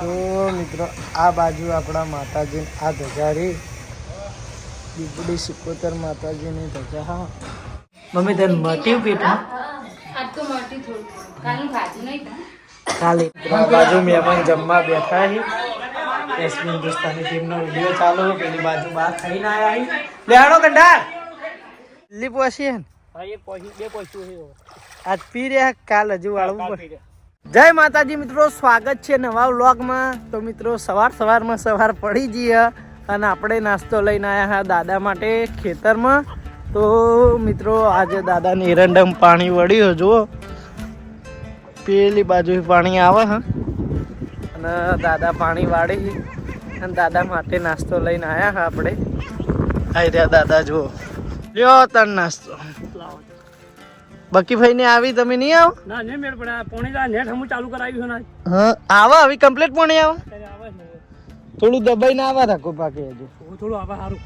તો મિત્રો આ બાજુ આપણા માતાજી આ ધજા રે દીપડી સિકોતર માતાજીની ધજા હા. મમ્મી તને મટ્યું પેટમાં કાલે. બાજુ મેં જમવા બેઠા છે. હિન્દુસ્તાની ટીમનો વીડિયો ચાલુ. પેલી બાજુ બહાર થઈને આવ્યા કંડાર હે? આજ પી રહ્યા કાલ હજુ વાળવું પડે. જય માતાજી મિત્રો, સ્વાગત છે નવા વ્લોગમાં. તો મિત્રો, સવાર સવારમાં સવાર પડી જઈએ અને આપણે નાસ્તો લઈને આવ્યા હા દાદા માટે ખેતરમાં. તો મિત્રો, આજે દાદાને એરંડમ પાણી વળ્યું જુઓ. પેલી બાજુ પાણી આવે હા. અને દાદા પાણી વાળી અને દાદા માટે નાસ્તો લઈને આવ્યા હા આપણે. આવી રહ્યા દાદા, જુઓ. લ્યો તન નાસ્તો. બકી ભાઈ ને આવી તમે નહીં આવો? ના નહીં મેળ પડે. પોણી દા નેટ હમું ચાલુ કરાવ્યું છે હા આવો આવી કમ્પ્લીટ પણ આવો. થોડું દબાઈ ના આવા રાખો પાકે હજુ. થોડું આવા સારું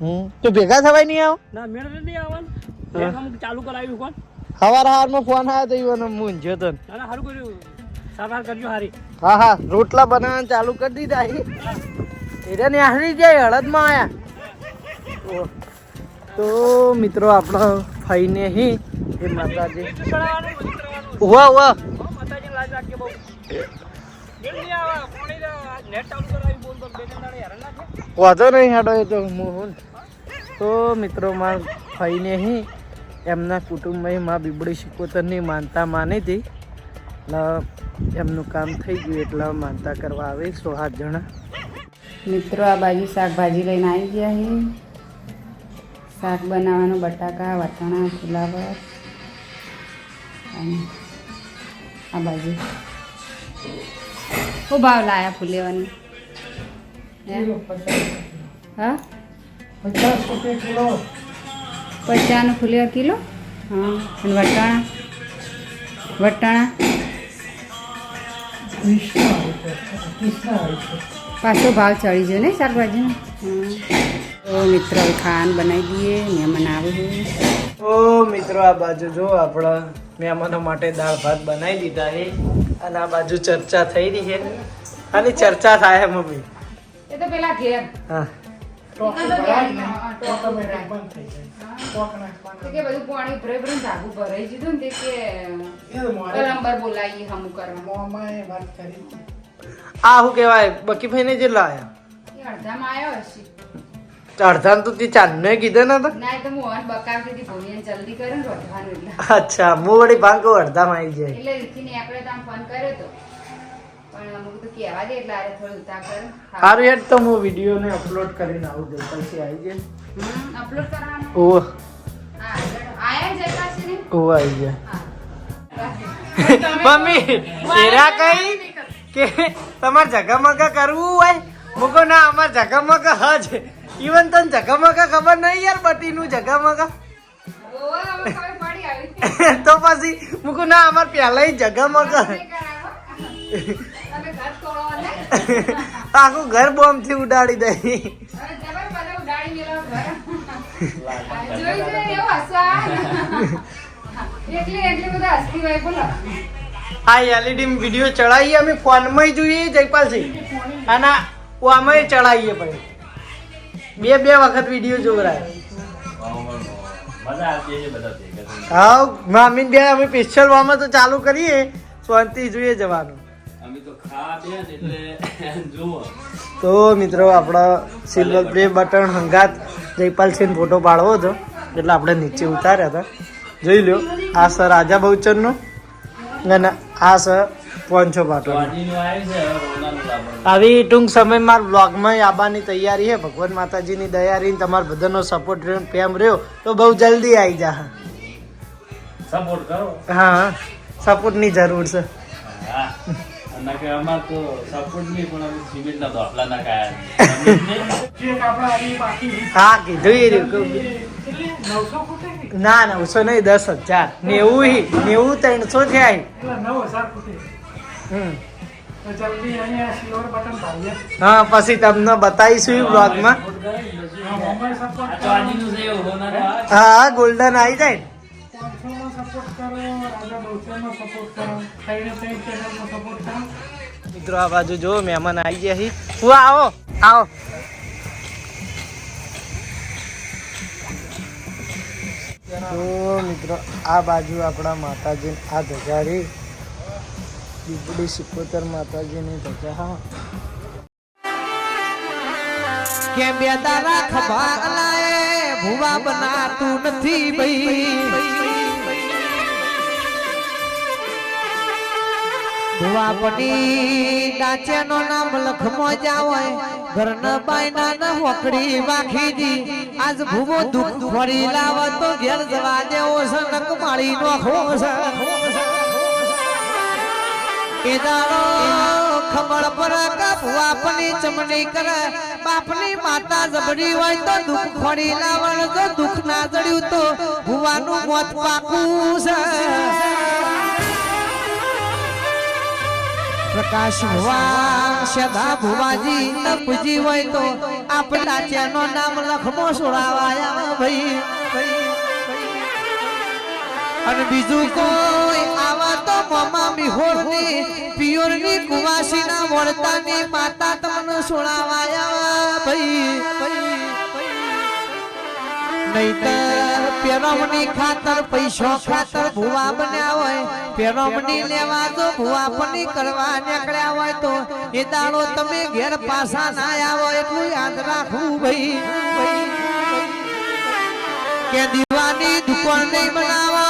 હમ તો ભેગા થવાય નહીં આવો? ના મેળ નહીં આવે. નેટ હમું ચાલુ કરાવ્યું કોણ? હવાર હવારમાં ફોન આવ્યો તો ઈવન મૂન જો તો. ના સારું કર્યું. સારવાર કરજો હારી. હા હા રોટલા બનાવવાનું ચાલુ કરી દીધા એ ને હારી જાય હળદમાં આયા. તો- તો મિત્રો આપણો ફઈને હી એ માતાજી. ઉવા ઉવા. નહીં. વાંધો નહીં હાડો એ તો મોહન તો મિત્રો માં ફઈને હી એમના કુટુંબમાં માં બીબડી શિકોતરની માનતા માની હતી. એટલે એમનું કામ થઈ ગયું એટલે માનતા કરવા આવે સો સાત જણા. મિત્રો આ બાજુ શાકભાજી લઈને આવી ગયા છે શાક બનાવવાનું બટાકા વટાણા ફુલાવર અને આ બાજુ. શું ભાવ લાયા ફૂલેવાની? હા? પચાસ રૂપિયા. કિલો. પચાસનું ફુલેવર કિલો? હા. અને વટાણા? વટાણા? પાછો ભાવ ચડી ગયો ને શાકભાજીનો. તો મિત્રો ખાન બનાવી દઈએ મહેમાન આવે છે. તો મિત્રો આ બાજુ જો આપણા મહેમાનો માટે દાળ ભાત બનાવી દીધા છે. અને આ બાજુ ચર્ચા થઈ રહી છે. અને ચર્ચા થાય મમ્મી. એ તો પેલા ઘેર. હા. કે બધું પાણી ભરે ભરે ધાગું ભરાઈ દીધું ને તે કે નંબર બોલાવીએ હમું કરવા આ શું કહેવાય? બકીભાઈ ને જે લાયા. અડધામાં આવ્યો હશે. અડધાન તો તે ચાંદને કીધું ને તો. ના તો મોહન બકાવતી હતી ભોળીને જલ્દી કરે ને રોધવાનું એટલે. અચ્છા હું વળી ભાંગો અડધામાં આવી જાય. એટલે રીતિને આપણે ત્યાં ફોન કર્યો તો. પણ અમુક તો કહેવા દે એટલે આરે થોડું ઉતા કર. સારું યાર તો હું વિડીયોને અપલોડ કરીને આવું દઉં પછી આવી જાય. અપલોડ કરવાનું? ઓહ. હા આયા ને? ઓહ આવી જાય મમ્મી એરા કઈ? કે તમારે જગામગા કરવું હોય? મૂકો ના અમાર જગામગા હજ ઈવન તને જગામગા ખબર નહીં યાર બટીનું જગામગા. તો પછી મુકો ના, અમાર પહેલા જગામગા. આખું ઘર બોમ્બથી ઉડાડી બોલો આ એલઈડી વીડિયો ચડાવીએ અમે ફોનમાં જોઈએ, જયપાલસિંહ. અને આમાં ચડાવીએ પછી બે બે વખત વીડિયો જોવરાય. હા મામીન બે અમે સ્પેશિયલ વામાં તો ચાલુ કરીએ શાંતિ જોઈએ જવાનું. તો મિત્રો આપણો સિલ્વર પ્લે બટન હંગાત જયપાલસિંહ ફોટો પાડવો હતો એટલે આપણે નીચે ઉતાર્યા હતા. જોઈ લો આ સર રાજા બહુચરનો અને આ સર પોંચો પાટો આવી ટૂંક સમય સમયમાં બ્લોગમાં આવવાની તૈયારી છે ભગવાન માતાજીની દયા દયારી તમારા બધાનો સપોર્ટ પ્રેમ રહ્યો તો બહુ જલ્દી આવી જા. સપોર્ટ કરો. હા સપોર્ટની જરૂર છે. હા. કીધું ના નવસો નહીં દસ હજાર. નેવું હી નેવું ત્રણસો થયા હા પછી તમને બતાવીશું બ્લોગમાં હા ગોલ્ડન આવી જાય મિત્રો આ બાજુ જો મહેમાન આવી ગયા છે. હું આવો આવો. તો મિત્રો આ બાજુ આપણા માતાજી આ ધજા રહી. બીબડી સિકોતર માતાજીની ધજા, હા. કે બે તારા ખભા અલાએ ભુવા બનાતું નથી ભાઈ. ભુવાપની ડાચેનો નામ લખમો જાવય. ઘરના બાયના ન હોકડી વાખીજી આજ ભૂવો દુઃખ ફરી લાવ તો ઘેર જવા દેવો છે નક માળી નો ખો છે એ દાડો પર બાપની ચમણી કરે. બાપની માતા જબડી હોય તો દુઃખ ખોડી લાવણ, જો દુઃખ ના જડ્યું તો ભુવાનું મોત પાકું છે. પ્રકાશ ભુવા સદા ભુવાજી પૂજી હોય તો આપણા ચેનો નામ લખમો સોડાવાયા ભાઈ. અને બીજું કોઈ મિહોરની ના વળતા ની માતા તમને સુણાવાયા ભાઈ. નહીતર ખાતર, પૈસો ખાતર ભુવા બન્યા હોય. પેરમની લેવા જો ભુવાપની કરવા નીકળ્યા હોય તો એ તમે ઘેર પાછા ના આવો, એટલું યાદ રાખવું ભાઈ. કે દીવાની દુકાન નહીં બનાવો,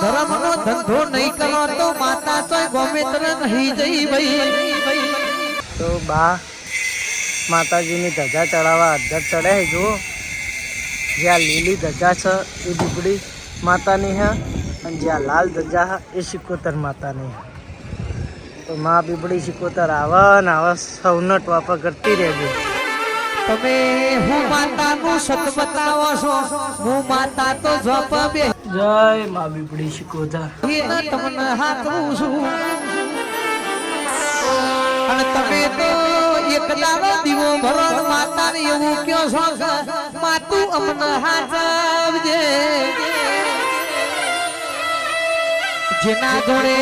ધર્મનો ધંધો નહીં કરો તો માતા તો ગોમિત્ર નહીં જઈ ભાઈ. તો બા, માતાજીની ધજા ચડાવવા અધર ચડે જો જ્યાં લીલી ધજા છે, એ દીપડી માતાની હે, અને જ્યાં લાલ ધજા હે, એ સિકોતર માતાની તો મા બીબડી સિકોતર આવા ને આવા સૌનો ટોપા કરતી રહેજો. તમે હું માતાનું સત બતાવો છો? હું માતા તો જપ બે જય મા બીબડી સિકોતર તમને હાથવું છું. અને તમે તો એક દાડો દીવો ભરો ને એવું કયો છો માતું અમને હાચવજે. જેના જોડે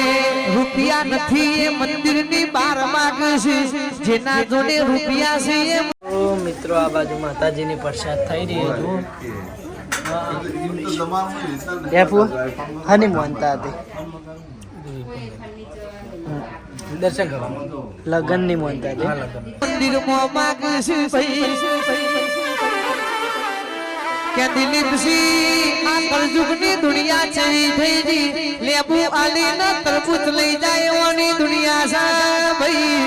રૂપિયા નથી એ મંદિરની બાર માગે છે. જેના જોડે રૂપિયા છે એ મિત્રો આ બાજુ માતાજીની પ્રસાદ થઈ રહી હતું. હની માનતા હતી દર્શન કરવા. લગનની માનતા હતી મંદિરમાં માગે છે ભાઈ કે દિલીપસિંહ આ કળજુગની દુનિયા ચડી થઈ ગઈ લેબુ આલી ના તરબૂચ લઈ જાય એવાની દુનિયા છે, ભાઈ.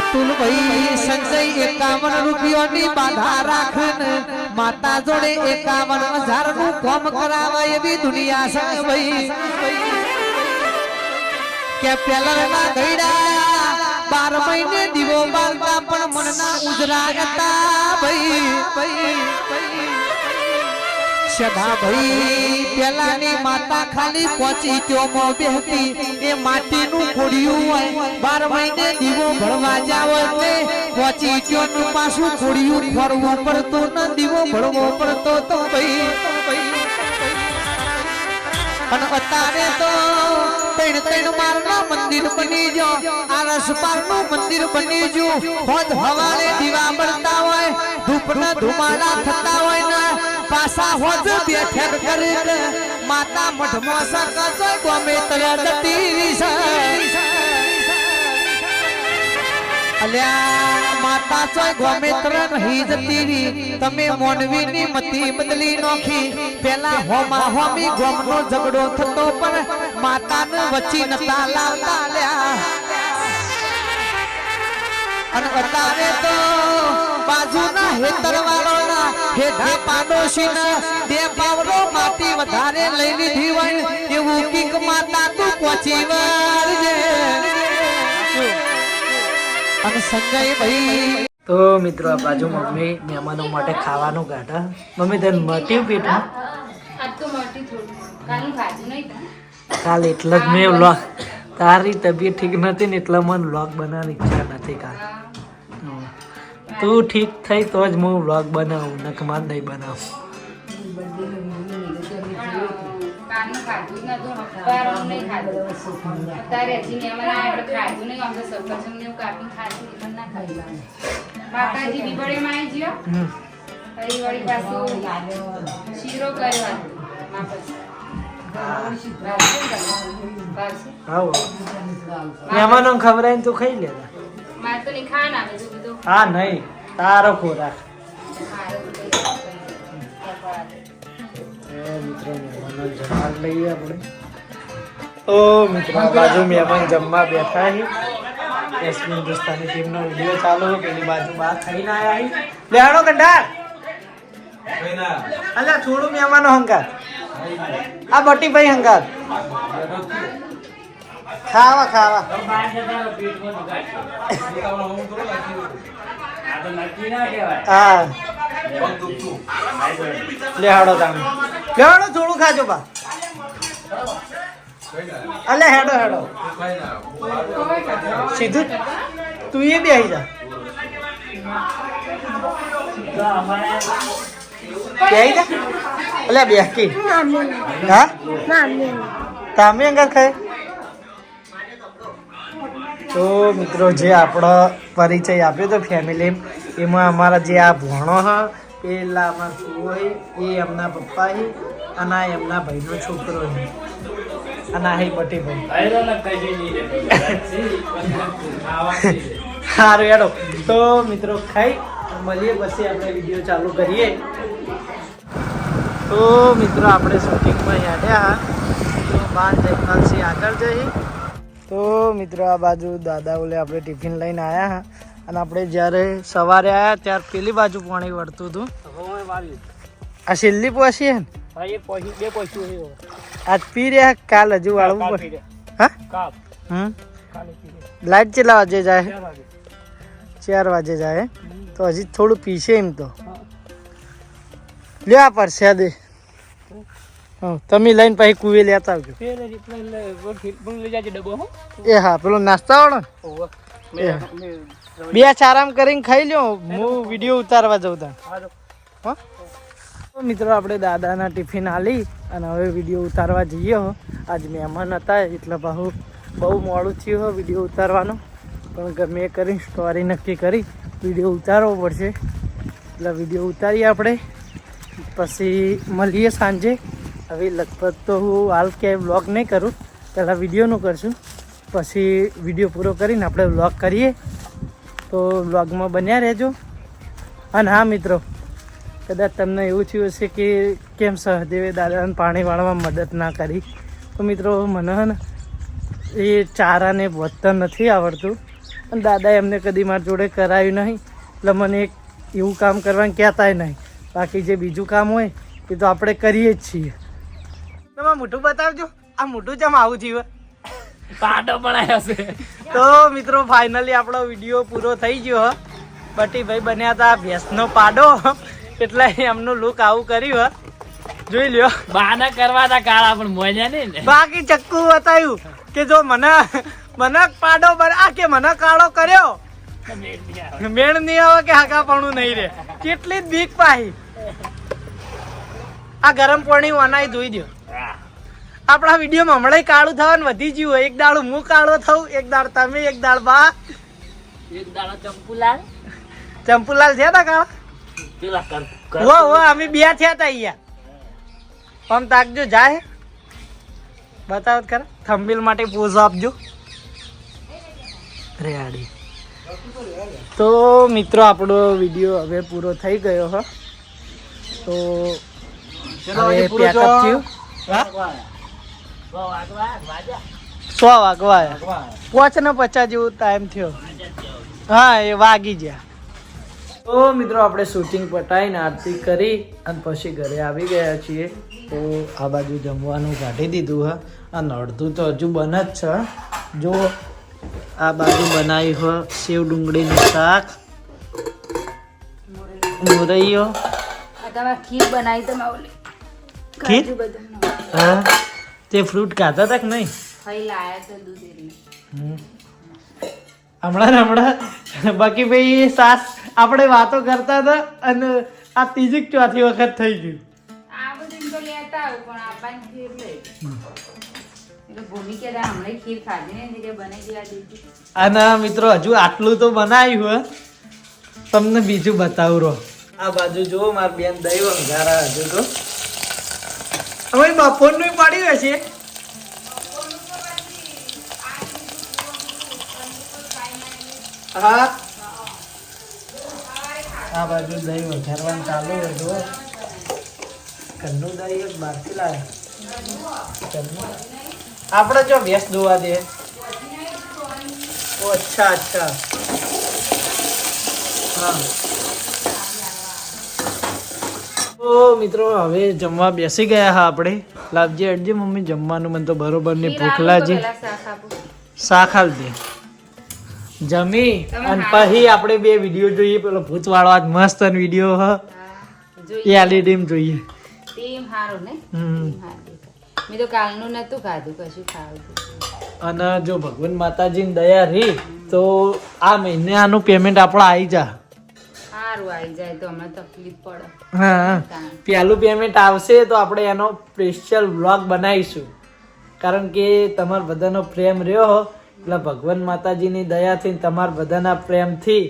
અતુલ ભાઈ, સંજય એકાવન રૂપિયોની બાધા રાખન માતા જોડે એકાવન હજારનું કામ કરાવે એવી દુનિયા સા ભાઈ. કે પેલા ગઈડા બાર મહિને દીવો બાલતા પણ મનના ઉજરા હતા ભાઈ સદા ભાઈ. માતા ખાલી પહોંચી ચોમો બેહતી. એ માટીનું હોય, બાર મહિને દીવો ભરવા જાવ ચોનું પાછું ખોડિયું ફરવું પડતું ન, દીવો ભરવો પડતો તો ભાઈ. અત્યારે તો ત્રણ તૈણ મારના મંદિર બની જો. આરસ પારનું મંદિર બની જો. હોજ હવાલે દીવા બળતા હોય, ધૂપના ધુમાડા થતા હોય ને પાસા હોજ બેઠક કરીને માતા મઠમાં સકતો ગમે તરે જતી છે અલ્યા, માતા ચોય ગોમેત્ર નહીં જતી રી તમે મોનવી ની મતી બદલી નોખી. પેલા હોમા હોમી ગોમનો થતો પણ માતાને વચ્ચી નતા લાવતા લ્યા. અને અત્યારે તો બાજુના હેતર વાળોના હેઠા પાડોશીના તે પાવરો માટી વધારે લઈ લીધી હોય એવું કીક માતા તું પહોંચી વળજે. અને સંજય ભાઈ તો મિત્રો આ બાજુ મમ્મી મહેમાનો માટે ખાવાનું કાઢા મમ્મી તને મટ્યું પેટમાં? આજ તો મોટી થોડું. કાલનું ખાધું નહીં કાલ એટલે જ મેં વ્લોગ તારી તબિયત ઠીક નથી ને એટલે મને વ્લોગ બનાવવાની ઈચ્છા નથી કાલ. તું ઠીક થઈ તો જ હું વ્લોગ બનાવું નકમાર નહીં બનાવું. આવી ગયો. વળી પાછું શીરો કર્યો. મહેમાનો ખવડાવીને તું ખાઈ લેતા બધું. હા નહીં. તારો ખોરાક. મિત્રો મહેમાનો જમવા લઈએ આપણે તો મિત્રો બાજુ મહેમાન જમવા બેઠા છે. એસપી હિન્દુસ્તાની ટીમનો વીડિયો ચાલુ પેલી બાજુ બહાર ખાઈને આવ્યા લેવાનો કંટાળ? અલ્યા થોડું મહેમાનો હંગાત. આ બટીભાઈ હંગાત. ખાવા ખાવા. હા લેહાડો તમે. લેહાડો થોડું ખાજો બા. અલે હેડો હેડો. સીધું તું એ બી આવી જા તો અમારે બે આવી જા અલે બેસકી હા તમે અંગત ખાય તો મિત્રો જે આપણો પરિચય આપ્યો તો ફેમિલી એમાં અમારા જે આ ભણો હ પેલા અમારા ફુઓ એ એમના પપ્પા હે અને આ એમના ભાઈનો છોકરો હે. અને હે બટી ભાઈ. સારું હેડો. તો મિત્રો ખાઈ મળીએ પછી આપણે વીડિયો ચાલુ કરીએ. તો મિત્રો આપણે શૂટિંગમાં યાડ્યા તો બાર જયપાલસિંહ આગળ જઈ. તો મિત્રો આ બાજુ દાદા ઓલે આપણે ટિફિન લઈને આવ્યા હા. અને આપણે જ્યારે સવારે આવ્યા ત્યારે પેલી બાજુ પાણી વળતું હતું. આ છેલ્લી પોસી હે ને. આજ પી રહ્યા કાલ હજુ વાળવું પડે. હા? હમ. લાઈટ કેટલા વાગે જાય ચાર વાગે. જાય તો હજી થોડું પીશે એમ તો. લ્યો પરસ્યા દે તમે લઈને પછી કુવે લેતા આવજો. એ હા પેલો નાસ્તા વાળો બે આરામ કરીને ખાઈ લ્યો હું વીડિયો ઉતારવા જઉં તા. મિત્રો આપણે દાદાના ટિફિન આલી અને હવે વીડિયો ઉતારવા જઈએ હો. આજ મહેમાન હતા એટલે બહુ બહુ મોડું થયું હો વીડિયો ઉતારવાનો. પણ ગમે એ કરીને સ્ટોરી નક્કી કરી વીડિયો ઉતારવો પડશે. એટલે વીડિયો ઉતારીએ આપણે. પછી મળીએ સાંજે. હવે લગભગ તો હું હાલ ક્યાંય વ્લોગ નહીં કરું. પહેલાં વિડીયોનું કરશું. પછી વીડિયો પૂરો કરીને આપણે વ્લોગ કરીએ. તો વ્લોગમાં બન્યા રહેજો. અને હા, મિત્રો, કદાચ તમને એવું થયું હશે કે કેમ સહદેવે દાદાને પાણી વાળવામાં મદદ ના કરી. તો મિત્રો, મને એ ચારાને વધતા નથી આવડતું. અને દાદાએ એમને કદી મારી જોડે કરાયું નહીં. એટલે મને એક એવું કામ કરવાનું કહેતાય નહીં. બાકી જે બીજું કામ હોય એ તો આપણે કરીએ જ છીએ. તમે મોઢું બતાવજો. આ મોઢું જેમ આવું થયું પાટો પણ આવ્યો છે. તો મિત્રો ફાઇનલી આપણો વીડિયો પૂરો થઈ ગયો હ. બટીભાઈ બન્યા હતા ભેંસનો પાડો. એટલે એમનું લુક આવું કર્યું હ. જોઈ લ્યો. બાના કરવા હતા કાળા પણ મોજ્યા નહીં બાકી ચક્કુ બતાવ્યું કે જો મને મને પાડો બન આ કે મને કાળો કર્યો? મેળ નહીં આવે કે હાકાપણું નહીં રે કેટલી બીક પાહી. આ ગરમ પાણી વનાઈ ધોઈ દો આપણા વિડીયોમાં હમણાં કાળું થવાનું વધી ગયું હોય. એક દાડું હું કાળો થઉં એક દાળ તમે એક દાળ બા. એક દાળ ચંપુલાલ. ચંપુલાલ થયા તા કાળા? વો વો અમે બે થયા તા અહીંયા. આમ તાકજો જાય. બતાવો ખરા. થંબિલ માટે પોઝ આપજો. રેડી તો મિત્રો આપણો વીડિયો હવે પૂરો થઈ ગયો હ. તો હવે પેકઅપ થયું. સો વાગવા પોચ ને પચાસ જેવો ટાઈમ થયો. હા એ વાગી ગયા. તો મિત્રો આપણે શૂટિંગ પટાવીને આરતી કરી અને પછી ઘરે આવી ગયા છીએ. તો આ બાજુ જમવાનું કાઢી દીધું હા. અને અડધું તો હજુ બને જ છે. જો આ બાજુ બનાવી હોય સેવ ડુંગળીનું શાક. મોરૈયો ખીર બનાવી તમે ઓલી ખીર? હા. તે ફ્રૂટ ખાતા તક નહીં. હમણાં હમણાં બાકી ભાઈ સાસ આપણે વાતો કરતા હતા અને આ ત્રીજી ચોથી વખત થઈ ગયું. આ બધું તો લેતા આવું પણ આપણને ખીર લઈ અને મિત્રો, હજુ આટલું તો બનાવ્યું હે. તમને બીજું બતાવું, રહો. આ બાજુ જુઓ, માર બેન દઈ વંગારા હજુ તો. હવે બપોરનું પડ્યું હશે હા? આ બાજુ દહીં વઘારવાનું ચાલુ હોય જુઓ. ઘરનું દહીં એક બહારથી લાવે ઘરનું? આપણે જો ભેંસ દોવા દે. ઓ અચ્છા અચ્છા. હા. તો મિત્રો હવે જમવા બેસી ગયા હા આપણે. લાવજે અડજે મમ્મી જમવાનું મને તો બરોબરની ભૂખ લાગી. શાક જમી અને પછી આપણે બે વીડિયો જોઈએ. પેલો ભૂતવાળો આજ મસ્ત વીડિયો હ. એ જોઈએ. ટીમ જોઈએ. ટીમ હારું ને હમ. મેં તો કાલનું નતું ખાધું કશું ખાવું અને જો ભગવાન માતાજીની દયા રહી તો આ મહિને આનું પેમેન્ટ આપણે આવી જા. સારું આવી જાય તો હમણાં તકલીફ પડે. હા પહેલું પેમેન્ટ આવશે તો આપણે એનો સ્પેશિયલ વ્લોગ બનાવીશું. કારણ કે તમારા બધાનો પ્રેમ રહ્યો એટલે ભગવાન માતાજીની દયાથી તમારા બધાના પ્રેમથી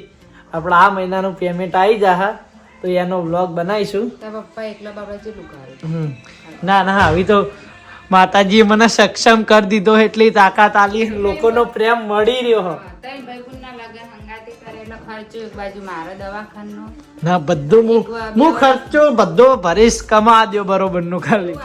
આપણે આ મહિનાનું પેમેન્ટ આવી જા તો એનો વ્લોગ બનાવીશું. પપ્પા એકલા બાબા જેટલું ના ના આવી તો માતાજીએ મને સક્ષમ કરી દીધો એટલી તાકાત આલી. લોકોનો પ્રેમ મળી રહ્યો. ના બધું હું ખર્ચો બધો ભરીશ કમા દો બરોબરનું ખાલી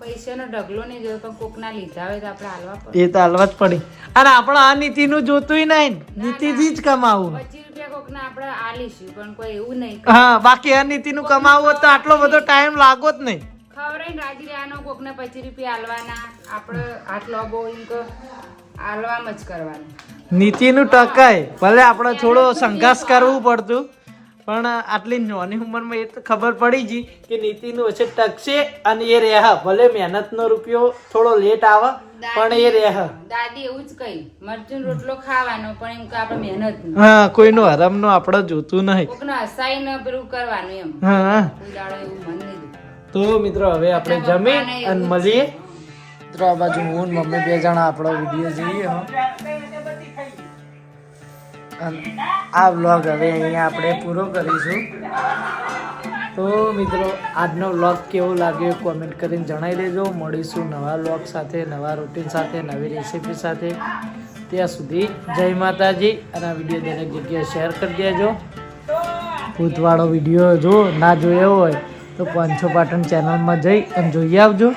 પૈસાનો ઢગલો નહીં જોયો પણ કોકના લીધા હોય તો આપણે હાલવા પડે. એ તો હાલવા જ પડી. અને આપણે આ નીતિનું જોતું નહીં. નીતિથી જ કમાવું. પચીસ રૂપિયા કોકના આપણે આલીશું પણ કોઈ એવું નહીં હા બાકી આ નીતિનું કમાવું તો આટલો બધો ટાઈમ લાગો જ નહીં. ખવડાવીને રાજી રહેવાનો કોકને પચીસ રૂપિયા આલવાના. આપણે આટલો બહુ એમ કે આલવામાં જ કરવાનું. નીતિનું ટકાય. ભલે આપણે થોડો સંઘર્ષ કરવું પડતું પણ આટલી નાની ઉંમરમાં એ તો ખબર પડી ગઈ કે નીતિનું ઓછે ટકશે અને એ રહે ભલે મહેનતનો રૂપિયો થોડો લેટ આવે પણ એ રહે દાદી એવું જ કહી મરચું રોટલો ખાવાનો પણ એમ કે આપણે મહેનત હા કોઈનો હરામનો આપણે જોતું નહીં. કોકને હસાઈને પેલું કરવાનું એમ. હા. કોઈ દાડો એવું મન નહીં. તો મિત્રો હવે આપણે જમી અને મળીએ. મિત્રો આ બાજુ હું ને મમ્મી બે જણા આપણો વીડિયો જોઈએ હો. આ વ્લોગ હવે અહીંયા આપણે પૂરો કરીશું. તો મિત્રો આજનો વ્લોગ કેવો લાગ્યો કોમેન્ટ કરીને જણાવી દેજો. મળીશું નવા વ્લોગ સાથે નવા રૂટીન સાથે નવી રેસીપી સાથે. ત્યાં સુધી જય માતાજી. અને આ વીડિયો દરેક જગ્યાએ શેર કરી દેજો. ભૂતવાળો વીડિયો જો ના જોયો હોય તો પાંચસો પાટણ ચેનલમાં જઈ અને જોઈ આવજો.